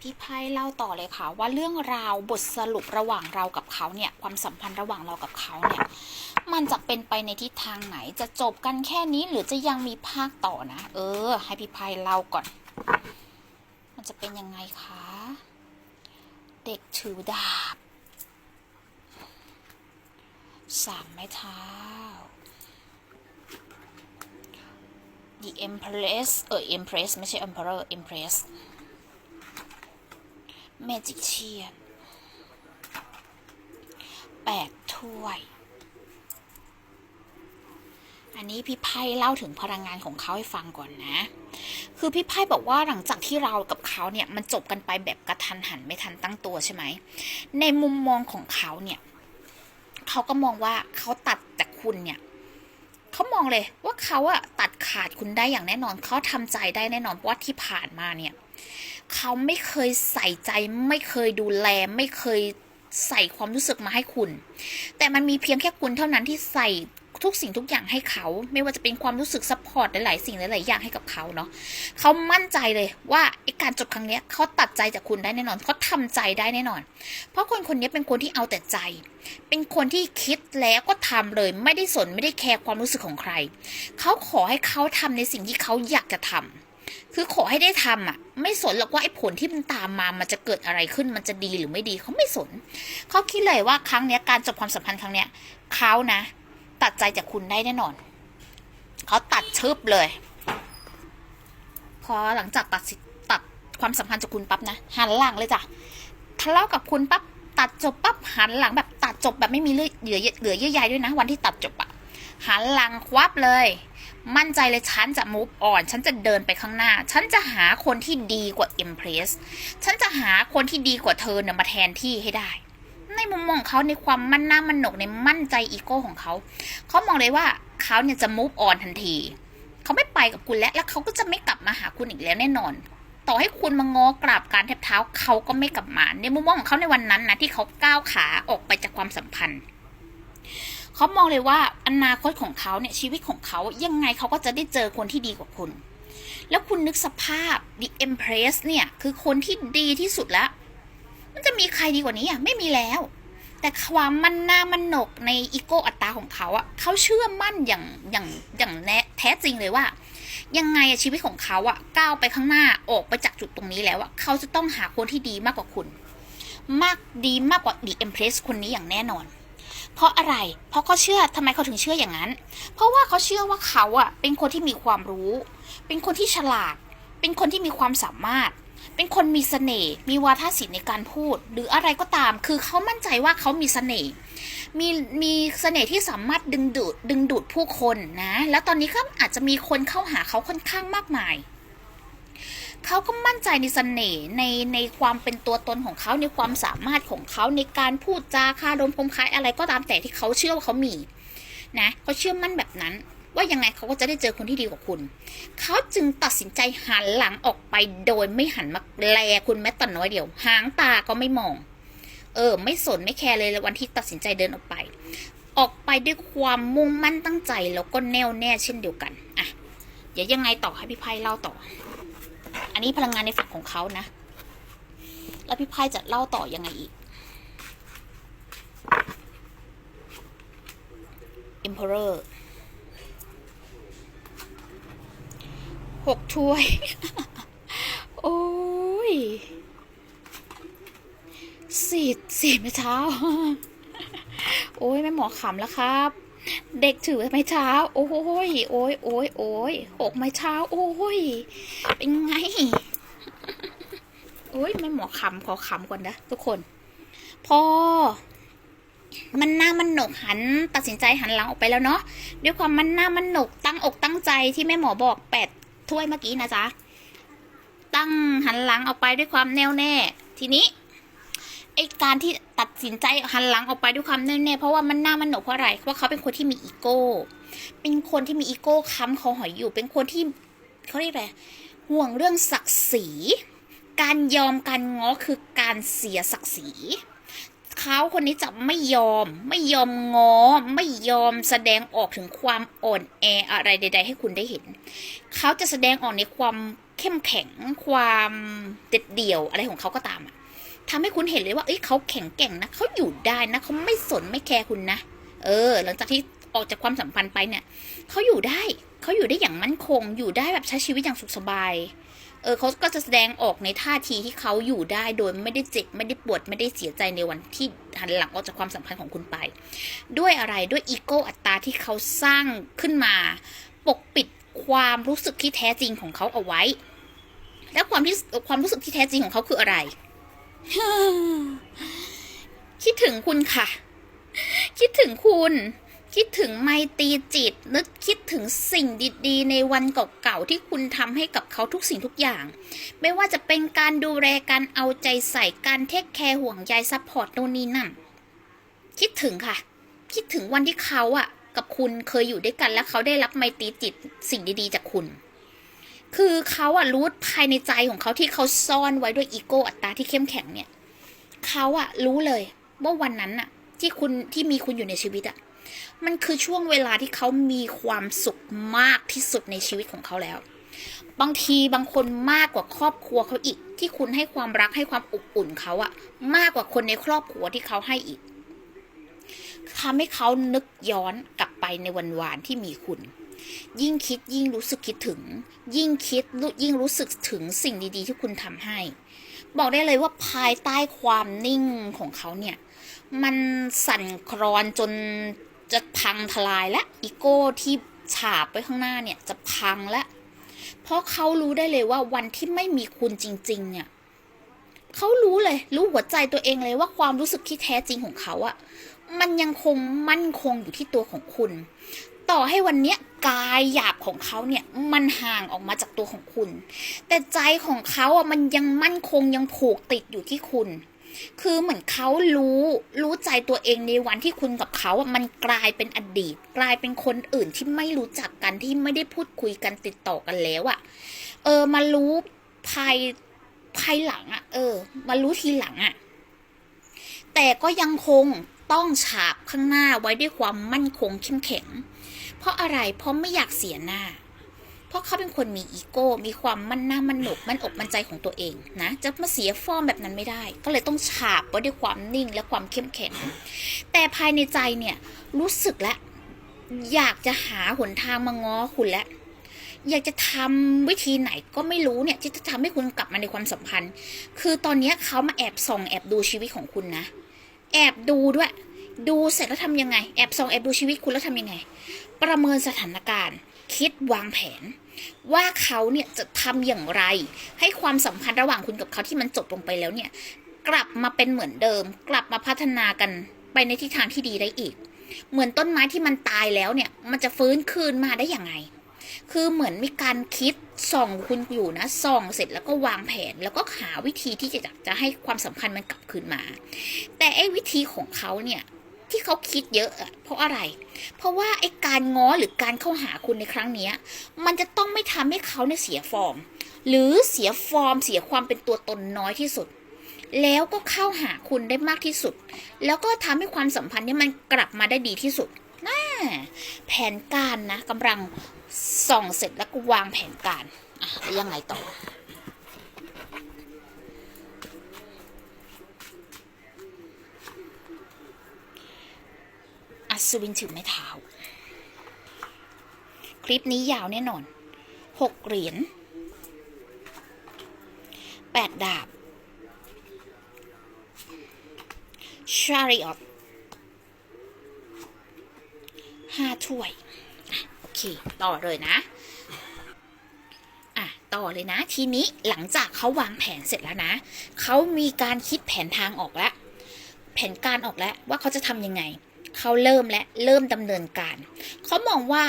พี่ไพ่เล่าต่อเลยค่ะ ว่าเรื่องราวบทสรุประหว่างเรากับเขาเนี่ยความสัมพันธ์ระหว่างเรากับเขาเนี่ยมันจะเป็นไปในทิศทางไหนจะจบกันแค่นี้หรือจะยังมีภาคต่อนะ เออ ให้พี่ไพ่เล่าก่อน มันจะเป็นยังไงคะเด็กถือดาบสามไม้เท้า The Empress เออ Empress ไม่ใช่ Emperor Empress Magician แปดถ้วย อันนี้พี่ไพ่เล่าถึงพลังงานของเขาให้ฟังก่อนนะ คือพี่ไพ่บอกว่าหลังจากที่เรากับเขาเนี่ยมันจบกันไปแบบกระทันหันไม่ทันตั้งตัวใช่ไหม ในมุมมองของเขาเนี่ยเขาก็มองว่าเขาตัดจากคุณเนี่ยเขามองเลยว่าเขาอะตัดขาดคุณได้อย่างแน่นอนเขาทำใจได้แน่นอนเพราะว่าที่ผ่านมาเนี่ย เขาไม่เคยใส่ใจ ไม่เคยดูแล ไม่เคยใส่ความรู้สึกมาให้คุณ แต่มันมีเพียงแค่คุณเท่านั้นที่ใส่ทุกสิ่งทุกอย่างให้เขา ไม่ว่าจะเป็นความรู้สึกซัพพอร์ตหลาย ๆ สิ่งหลาย ๆ อย่างให้กับเขาเนาะเขามั่นใจเลยว่าไอการจบครั้งเนี้ยเขาตัดใจจากคุณได้แน่นอนเขาทำใจได้แน่นอน เพราะคนคนนี้เป็นคนที่เอาแต่ใจ เป็นคนที่คิดแล้วก็ทำเลย ไม่ได้สนไม่ได้แคร์ความรู้สึกของใคร เขาขอให้เขาทำในสิ่งที่เขาอยากจะทำ คือขอให้ได้ทำอะ ไม่สนหรอกว่าไอ้ผลที่มันตามมามันจะเกิดอะไรขึ้นมันจะดีหรือไม่ดีเขาไม่สนเขาคิดเลยว่าครั้งเนี้ยการจบความสัมพันธ์ครั้งเนี้ยเขานะ ตัดใจจากคุณได้แน่นอนเขาตัดชึบเลย พอหลังจากตัดตัดความสัมพันธ์จากคุณปั๊บนะหันหลังเลยจ้ะทะเลาะกับคุณปั๊บตัดจบปั๊บหันหลังแบบตัดจบแบบไม่มีเหลือเหลือเหลือเยื่อใยด้วยนะ วันที่ตัดจบอะหันหลังควับเลย มั่นใจเลยฉันจะ move on ฉันจะเดินไปข้างหน้า ฉันจะหาคนที่ดีกว่า impress ฉันจะหาคนที่ดีกว่าเธอเนี่ยมาแทนที่ให้ได้ ในมุมมองเขาในความมั่นหน้ามั่นหนกในมั่นใจอีโก้ของเขาเขามองเลยว่าเขาเนี่ยจะ move on ทันทีเขาไม่ไปกับคุณแล้วแล้วเขาก็จะไม่กลับมาหาคุณอีกแล้วแน่นอน ต่อให้คุณมาง้อกราบการแทบเท้าเขาก็ไม่กลับมา ในมุมมองของเขาในวันนั้นนะที่เขาก้าวขาออกไปจากความสัมพันธ์ เขามองเลยว่าอนาคตของเขาเนี่ยชีวิตของเขายังไงเขาก็จะได้เจอคนที่ดีกว่าคุณ แล้วคุณนึกสภาพ The Empress เนี่ยคือคนที่ดีที่สุดแล้ว มันจะมีใครดีกว่านี้อะไม่มีแล้ว แต่ความมั่นหน้ามันหนกในอีโก้อัตตาของเขาอะเขาเชื่อมั่นอย่างอย่างอย่างแน่แท้จริงเลยว่า ยังไงชีวิตของเขาอะก้าวไปข้างหน้าออกไปจากจุดตรงนี้แล้วอะเขาจะต้องหาคนที่ดีมากกว่าคุณ มากดีมากกว่าดีเอ็มเพรสคนนี้อย่างแน่นอน เพราะอะไร เพราะเขาเชื่อทำไมเขาถึงเชื่ออย่างนั้น เพราะว่าเขาเชื่อว่าเขาอะเป็นคนที่มีความรู้ เป็นคนที่ฉลาด เป็นคนที่มีความสามารถ เป็นคนมีเสน่ห์มีวาทศิลป์ในการพูด หรืออะไรก็ตาม คือเขามั่นใจว่าเขามีเสน่ห์มีมีเสน่ห์ที่สามารถดึงดูดดึงดูดผู้คนนะ แล้วตอนนี้ก็อาจจะมีคนเข้าหาเขาค่อนข้างมากมาย เขาก็มั่นใจในเสน่ห์ในในความเป็นตัวตนของเขาในความสามารถของเขาในการพูดจาคารมคมคายอะไรก็ตามแต่ที่เขาเชื่อว่าเขามีนะเขาเชื่อมั่นแบบนั้น ว่ายังไงเขาก็จะได้เจอคนที่ดีกว่าคุณ เขาจึงตัดสินใจหันหลังออกไปโดยไม่หันมาแลคุณแม้แต่น้อยเดียว หางตาก็ไม่มอง เออ ไม่สนไม่แคร์เลยวันที่ตัดสินใจเดินออกไป ออกไปด้วยความมุ่งมั่นตั้งใจแล้วก็แน่วแน่เช่นเดียวกันอะเดี๋ยวยังไงต่อให้พี่ไพ่เล่าต่อ อันนี้พลังงานในฝั่งของเขานะ แล้วพี่ไพ่จะเล่าต่อยังไงอีก Emperor หกถ้วย โอ้ยสี่สี่ไม้เท้า โอ้ยแม่หมอขำแล้วครับ เด็กถือไม้เท้า โอ้ยโอ้ยโอ้ยโอ้ยหกไม้เท้า โอ้ยเป็นไง โอ้ยแม่หมอขำขอขำก่อนนะทุกคน พอ มันหน้ามันหนกหัน ตัดสินใจหันหลังออกไปแล้วเนาะด้วยความมันหน้ามันหนกตั้งอกตั้งใจที่แม่หมอบอกแปดถ้วยเมื่อกี้นะจ๊ะตั้งหันหลังออกไปด้วยความแน่วแน่ ทีนี้ ไอการที่ตัดสินใจหันหลังออกไปด้วยความแน่วแน่เพราะว่ามันหน้ามันหนกเพราะอะไรเพราะเขาเป็นคนที่มีอีโก้ เป็นคนที่มีอีโก้ค้ำคอหอยอยู่ เป็นคนที่เขาเรียกอะไรห่วงเรื่องศักดิ์ศรี การยอมการง้อคือการเสียศักดิ์ศรีเขาคนนี้จะไม่ยอม ไม่ยอมงอไม่ยอมแสดงออกถึงความอ่อนแออะไรใด ๆ ให้คุณได้เห็น เขาจะแสดงออกในความเข้มแข็งความเด็ดเดี่ยวอะไรของเขาก็ตามอะ ทำให้คุณเห็นเลยว่าเอ้ยเขาแข็งแกร่งนะเขาอยู่ได้นะเขาไม่สนไม่แคร์คุณนะเออ หลังจากที่ออกจากความสัมพันธ์ไปเนี่ยเขาอยู่ได้เขาอยู่ได้อย่างมั่นคง อยู่ได้แบบใช้ชีวิตอย่างสุขสบาย เออเขาก็จะแสดงออกในท่าทีที่เขาอยู่ได้โดยไม่ได้เจ็บไม่ได้ปวดไม่ได้เสียใจในวันที่หันหลังออกจากความสัมพันธ์ของคุณไป ด้วยอะไรด้วยอีโก้อัตตาที่เขาสร้างขึ้นมา ปกปิดความรู้สึกที่แท้จริงของเขาเอาไว้ และความที่ความรู้สึกที่แท้จริงของเขาคืออะไร คิดถึงคุณค่ะ คิดถึงคุณ คิดถึงไมตีจิต นึกคิดถึงสิ่งดีๆ ในวันเก่าๆที่คุณทำให้กับเขาทุกสิ่งทุกอย่าง ไม่ว่าจะเป็นการดูแลการเอาใจใส่การเทคแคร์ห่วงใยซัพพอร์ตโน่นนี่นั่น คิดถึงค่ะ คิดถึงวันที่เขาอะกับคุณเคยอยู่ด้วยกันแล้วเขาได้รับไมตีจิตสิ่งดีๆ จากคุณ คือเขาอะรู้ภายในใจของเขาที่เขาซ่อนไว้ด้วยอีโก้อัตตาที่เข้มแข็งเนี่ยเขาอะรู้เลยว่าวันนั้นอะที่คุณที่มีคุณอยู่ในชีวิตอะมันคือช่วงเวลาที่เขามีความสุขมากที่สุดในชีวิตของเขาแล้ว บางทีบางคนมากกว่าครอบครัวเขาอีก ที่คุณให้ความรักให้ความอบอุ่นเขาอะมากกว่าคนในครอบครัวที่เขาให้อีกทำให้เขานึกย้อนกลับไปในวันวานที่มีคุณ ยิ่งคิดยิ่งรู้สึกคิดถึง ยิ่งคิดยิ่งรู้สึกถึงสิ่งดี ๆ ที่คุณทำให้ บอกได้เลยว่าภายใต้ความนิ่งของเขาเนี่ย มันสั่นคลอนจนจะพังทลายและอีโก้ที่ฉาบไปข้างหน้าเนี่ยจะพังและ เพราะเขารู้ได้เลยว่าวันที่ไม่มีคุณจริง ๆ เนี่ยเขารู้เลย รู้หัวใจตัวเองเลยว่าความรู้สึกที่แท้จริงของเขาอะมันยังคงมั่นคงอยู่ที่ตัวของคุณ ต่อให้วันเนี้ยกายหยาบของเขาเนี่ยมันห่างออกมาจากตัวของคุณ แต่ใจของเขาอะมันยังมั่นคงยังผูกติดอยู่ที่คุณ คือเหมือนเขารู้รู้ใจตัวเองในวันที่คุณกับเขาอะมันกลายเป็นอดีต กลายเป็นคนอื่นที่ไม่รู้จักกันที่ไม่ได้พูดคุยกันติดต่อกันแล้วอะ เออมารู้ภายภายหลังอะ เออ มารู้ทีหลังอะ แต่ก็ยังคงต้องฉาบข้างหน้าไว้ด้วยความมั่นคงเข้มแข็ง เพราะอะไร เพราะไม่อยากเสียหน้า เพราะเขาเป็นคนมีอีโก้ มีความมั่นหน้ามั่นหนกมั่นอกมั่นใจของตัวเองนะ จะมาเสียฟอร์มแบบนั้นไม่ได้ ก็เลยต้องฉาบไว้ด้วยความนิ่งและความเข้มแข็ง แต่ภายในใจเนี่ยรู้สึกและ อยากจะหาหนทางมาง้อคุณและอยากจะทำวิธีไหนก็ไม่รู้เนี่ยที่จะทำให้คุณกลับมาในความสัมพันธ์ คือตอนนี้เขามาแอบส่องแอบดูชีวิตของคุณนะ แอบดูด้วย ดูเสร็จแล้วทำยังไง แอบส่องแอบดูชีวิตคุณแล้วทำยังไง ประเมินสถานการณ์ คิดวางแผน ว่าเขาเนี่ยจะทำอย่างไร ให้ความสัมพันธ์ระหว่างคุณกับเขาที่มันจบลงไปแล้วเนี่ย กลับมาเป็นเหมือนเดิม กลับมาพัฒนากันไปในทิศทางที่ดีได้อีก เหมือนต้นไม้ที่มันตายแล้วเนี่ย มันจะฟื้นคืนมาได้อย่างไง คือเหมือนมีการคิดส่องคุณอยู่นะส่องเสร็จแล้วก็วางแผน แล้วก็หาวิธีที่จะจะให้ความสัมพันธ์มันกลับคืนมา แต่ไอ้วิธีของเขาเนี่ย ที่เขาคิดเยอะอะเพราะอะไร เพราะว่าไอ้การง้อหรือการเข้าหาคุณในครั้งนี้มันจะต้องไม่ทำให้เขาเนี่ยเสียฟอร์ม หรือเสียฟอร์ม เสียความเป็นตัวตนน้อยที่สุด แล้วก็เข้าหาคุณได้มากที่สุด แล้วก็ทำให้ความสัมพันธ์เนี่ยมันกลับมาได้ดีที่สุดน่าแผนการนะกำลังส่องเสร็จแล้วก็วางแผนการอะยังไงต่อ อัศวินถือไม้เท้า คลิปนี้ยาวแน่นอนหกเหรียญแปดดาบชาริออตห้าถ้วย โอเค ต่อเลยนะ อะ ต่อเลยนะ ทีนี้หลังจากเขาวางแผนเสร็จแล้วนะ เขามีการคิดแผนทางออกแล้ว แผนการออกแล้วว่าเขาจะทำยังไง เขาเริ่มและเริ่มดำเนินการ เขามองว่า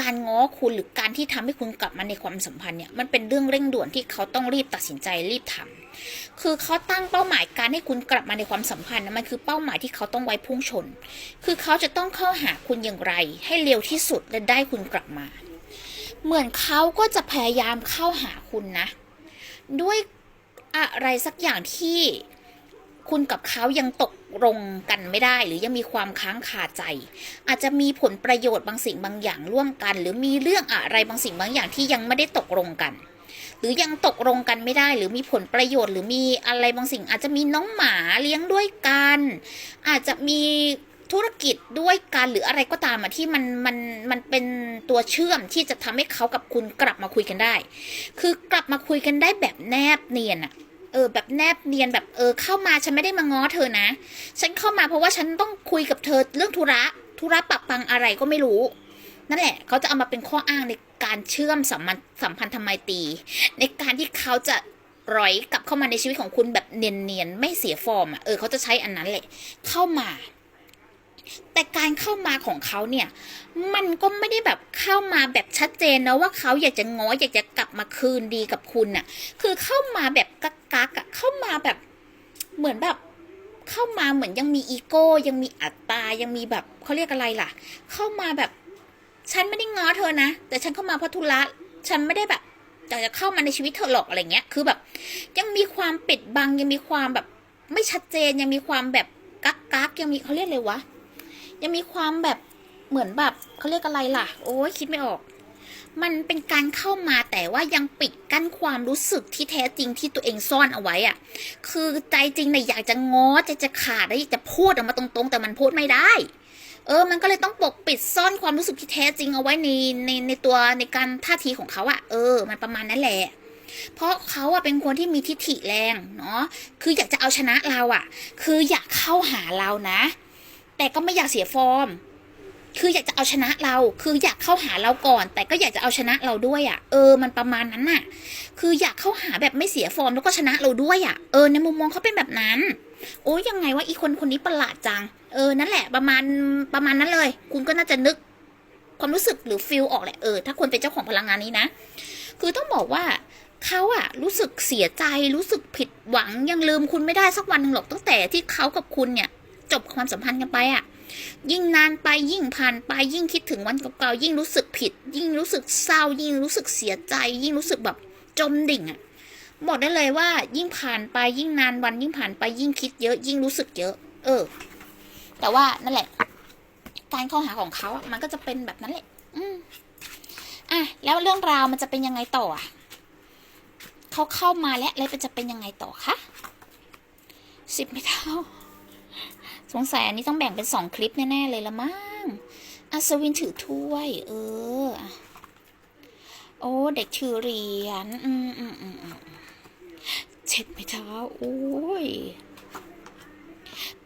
การง้อคุณหรือการที่ทำให้คุณกลับมาในความสัมพันธ์เนี่ยมันเป็นเรื่องเร่งด่วนที่เขาต้องรีบตัดสินใจรีบทำคือเขาตั้งเป้าหมายการให้คุณกลับมาในความสัมพันธ์นะมันคือเป้าหมายที่เขาต้องไว้พุ่งชน คือเขาจะต้องเข้าหาคุณอย่างไร ให้เร็วที่สุดและได้คุณกลับมา เหมือนเขาก็จะพยายามเข้าหาคุณนะ ด้วยอะไรสักอย่างที่ คุณกับเขายังตกลงกันไม่ได้ หรือยังมีความค้างคาใจ อาจจะมีผลประโยชน์บางสิ่งบางอย่างร่วมกัน หรือมีเรื่องอะไรบางสิ่งบางอย่างที่ยังไม่ได้ตกลงกัน หรือยังตกลงกันไม่ได้ หรือมีผลประโยชน์ หรือมีอะไรบางสิ่ง อาจจะมีน้องหมาเลี้ยงด้วยกัน อาจจะมีธุรกิจด้วยกันหรืออะไรก็ตามอะที่มันมันมันเป็นตัวเชื่อมที่จะทำให้เขากับคุณกลับมาคุยกันได้ คือกลับมาคุยกันได้แบบแนบเนียนอะ เออแบบแนบเนียนแบบเออเข้ามาฉันไม่ได้มาง้อเธอนะ ฉันเข้ามาเพราะว่าฉันต้องคุยกับเธอเรื่องธุระธุระปับปังอะไรก็ไม่รู้ นั่นแหละ เขาจะเอามาเป็นข้ออ้างในการเชื่อมสัมพันธ์สัมพันธไมตี ในการที่เขาจะร้อยกลับเข้ามาในชีวิตของคุณแบบเนียนๆไม่เสียฟอร์มอะเออเขาจะใช้อันนั้นแหละ เข้ามา แต่การเข้ามาของเขาเนี่ย มันก็ไม่ได้แบบเข้ามาแบบชัดเจนนะว่าเขาอยากจะง้ออยากจะกลับมาคืนดีกับคุณน่ะ คือเข้ามาแบบกักกักๆอะเข้ามาแบบเหมือนแบบเข้ามาเหมือนยังมีอีโก้ยังมีอัตตายังมีแบบเขาเรียกอะไรล่ะ เข้ามาแบบฉันไม่ได้ง้อเธอนะ แต่ฉันเข้ามาเพราะธุระฉันไม่ได้แบบอยากจะเข้ามาในชีวิตเธอหรอกอะไรเงี้ย คือแบบ ยังมีความปิดบังยังมีความแบบ ไม่ชัดเจนยังมีความแบบกักกักยังมีเขาเรียกอะไรวะ ยังมีความแบบเหมือนแบบเขาเรียกอะไรล่ะ โอ้ยคิดไม่ออก มันเป็นการเข้ามาแต่ว่ายังปิดกั้นความรู้สึกที่แท้จริงที่ตัวเองซ่อนเอาไว้อะคือใจจริงเนี่ยอยากจะง้อใจจะขาดแล้วอยากจะพูดออกมาตรงๆ แต่มันพูดไม่ได้ เออ มันก็เลยต้องปกปิดซ่อนความรู้สึกที่แท้จริงเอาไว้ในในในตัวในการท่าทีของเขาอะเออ มันประมาณนั้นแหละเพราะเขาอะเป็นคนที่มีทิฐิแรงเนาะ คืออยากจะเอาชนะเราอะคืออยากเข้าหาเรานะ แต่ก็ไม่อยากเสียฟอร์ม คืออยากจะเอาชนะเรา คืออยากเข้าหาเราก่อน แต่ก็อยากจะเอาชนะเราด้วยอะ่ะ เออ มันประมาณนั้นน่ะ คืออยากเข้าหาแบบไม่เสียฟอร์มแล้วก็ชนะเราด้วยอะ่ะ เออ ในมุมมองเขาเป็นแบบนั้น โอ้ยยังไงว่าอีคนคนนี้ประหลาดจัง เออ นั่นแหละ ประมาณ ประมาณนั้นเลย คุณก็น่าจะนึกความรู้สึกหรือฟิลออกแหละ เออ ถ้าคนเป็นเจ้าของพลังงานนี้นะ คือต้องบอกว่าเขาอะรู้สึกเสียใจรู้สึกผิดหวังยังลืมคุณไม่ได้สักวันหนึ่งหรอกตั้งแต่ที่เขากับคุณเนี่ย จบความสัมพันธ์กันไปอะยิ่งนานไปยิ่งผ่านไปยิ่งคิดถึงวันเก่าๆยิ่งรู้สึกผิด ยิ่งรู้สึกเศร้า ยิ่งรู้สึกเสียใจ ยิ่งรู้สึกแบบจมดิ่งอะบอกได้เลยว่า ยิ่งผ่านไปยิ่งนานวันยิ่งผ่านไปยิ่งคิดเยอะ ยิ่งรู้สึกเยอะ เออ แต่ว่านั่นแหละ การเข้าหาของเขาอะมันก็จะเป็นแบบนั้นแหละ อืมอะแล้วเรื่องราวมันจะเป็นยังไงต่ออะเขาเข้ามาแล้วแล้วมันจะเป็นยังไงต่อคะสิบไม่เท่า สงสัยอันนี้ต้องแบ่งเป็นสองคลิปแน่ๆเลยละมั้งอัศวินถือถ้วย เออ โอ้ เด็กถือเหรียญอืมอืมอืมเจ็ดไม้เท้าโอ้ย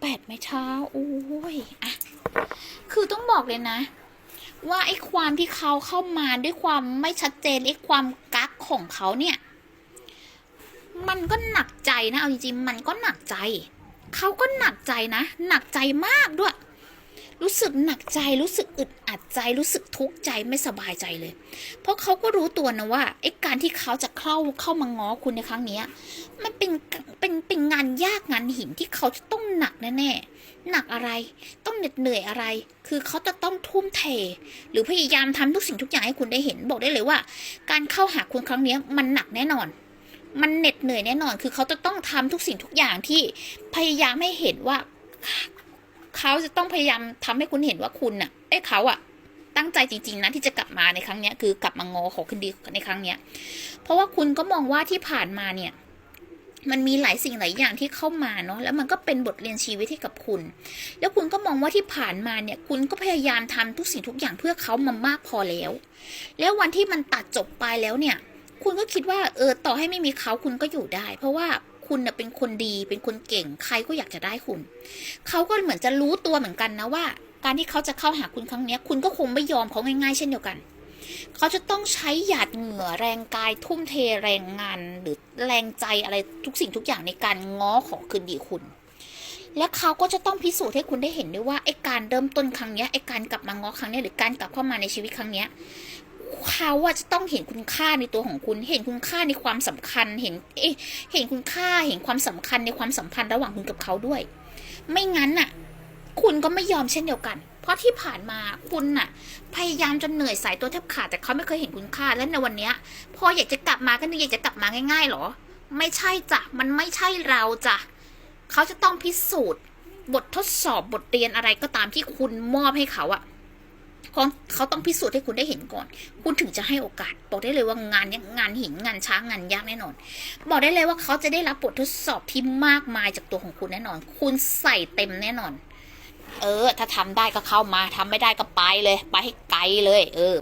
แปดไม้เท้าโอ้ยอะคือต้องบอกเลยนะ ว่าไอ้ความที่เขาเข้ามาด้วยความไม่ชัดเจนไอ้ความกักของเขาเนี่ย มันก็หนักใจนะเอาจริงๆมันก็หนักใจ เขาก็หนักใจนะ หนักใจมากด้วย รู้สึกหนักใจรู้สึกอึดอัดใจรู้สึกทุกข์ใจไม่สบายใจเลย เพราะเขาก็รู้ตัวนะว่าไอ้การที่เขาจะเข้าเข้ามาง้อคุณในครั้งนี้มันเป็นเป็นเป็นงานยากงานหินที่เขาจะต้องหนักแน่ๆหนักอะไร ต้องเหน็ดเหนื่อยอะไร คือเขาจะต้องทุ่มเท หรือพยายามทำทุกสิ่งทุกอย่างให้คุณได้เห็นบอกได้เลยว่า การเข้าหาคุณครั้งนี้มันหนักแน่นอน มันเหน็ดเหนื่อยแน่นอน คือเขาจะต้องทำทุกสิ่งทุกอย่างที่พยายามให้เห็นว่า เขาจะต้องพยายามทำให้คุณเห็นว่าคุณน่ะ เอ้เขาอะตั้งใจจริง ๆนะที่จะกลับมาในครั้งเนี้ยคือกลับมางอขอคืนดีในครั้งเนี้ย เพราะว่าคุณก็มองว่าที่ผ่านมาเนี่ย มันมีหลายสิ่งหลายอย่างที่เข้ามาเนาะแล้วมันก็เป็นบทเรียนชีวิตให้กับคุณ แล้วคุณก็มองว่าที่ผ่านมาเนี่ย คุณก็พยายามทำทุกสิ่งทุกอย่างเพื่อเขามามากพอแล้ว แล้ววันที่มันตัดจบไปแล้วเนี่ย คุณก็คิดว่าเออต่อให้ไม่มีเขาคุณก็อยู่ได้ เพราะว่าคุณเป็นคนดีเป็นคนเก่งใครก็อยากจะได้คุณ เขาก็เหมือนจะรู้ตัวเหมือนกันนะว่า การที่เขาจะเข้าหาคุณครั้งนี้คุณก็คงไม่ยอมเขาง่าย ๆ เช่นเดียวกัน เขาจะต้องใช้หยาดเหงื่อแรงกายทุ่มเทแรงงาน หรือแรงใจอะไรทุกสิ่งทุกอย่างในการง้อขอคืนดีคุณ และเขาก็จะต้องพิสูจน์ให้คุณได้เห็นด้วยว่าไอ้การเริ่มต้นครั้งนี้ไอ้การกลับมาง้อครั้งนี้หรือการกลับเข้ามาในชีวิตครั้งนี้ เขาอะจะต้องเห็นคุณค่าในตัวของคุณ เห็นคุณค่าในความสำคัญ เห็นเอ๊ะเห็นคุณค่า เห็นความสำคัญในความสัมพันธ์ระหว่างคุณกับเขาด้วย ไม่งั้นน่ะ คุณก็ไม่ยอมเช่นเดียวกัน เพราะที่ผ่านมาคุณน่ะ พยายามจนเหนื่อยสายตัวแทบขาดแต่เขาไม่เคยเห็นคุณค่า และในวันเนี้ย พออยากจะกลับมาก็นึกอยากจะกลับมาง่ายๆหรอ ไม่ใช่จ้ะ มันไม่ใช่เราจ้ะ เขาจะต้องพิสูจน์ บททดสอบบทเรียนอะไรก็ตามที่คุณมอบให้เขาอะ เพราเขาต้องพิสูจน์ให้คุณได้เห็นก่อน คุณถึงจะให้โอกาส บอกได้เลยว่างานนี้งานหินงานช้างงานยากแน่นอน บอกได้เลยว่าเขาจะได้รับบททดสอบที่มากมายจากตัวของคุณแน่นอน คุณใส่เต็มแน่นอน เออ ถ้าทำได้ก็เข้ามาทำไม่ได้ก็ไปเลย ไปให้ไกลเลย เออ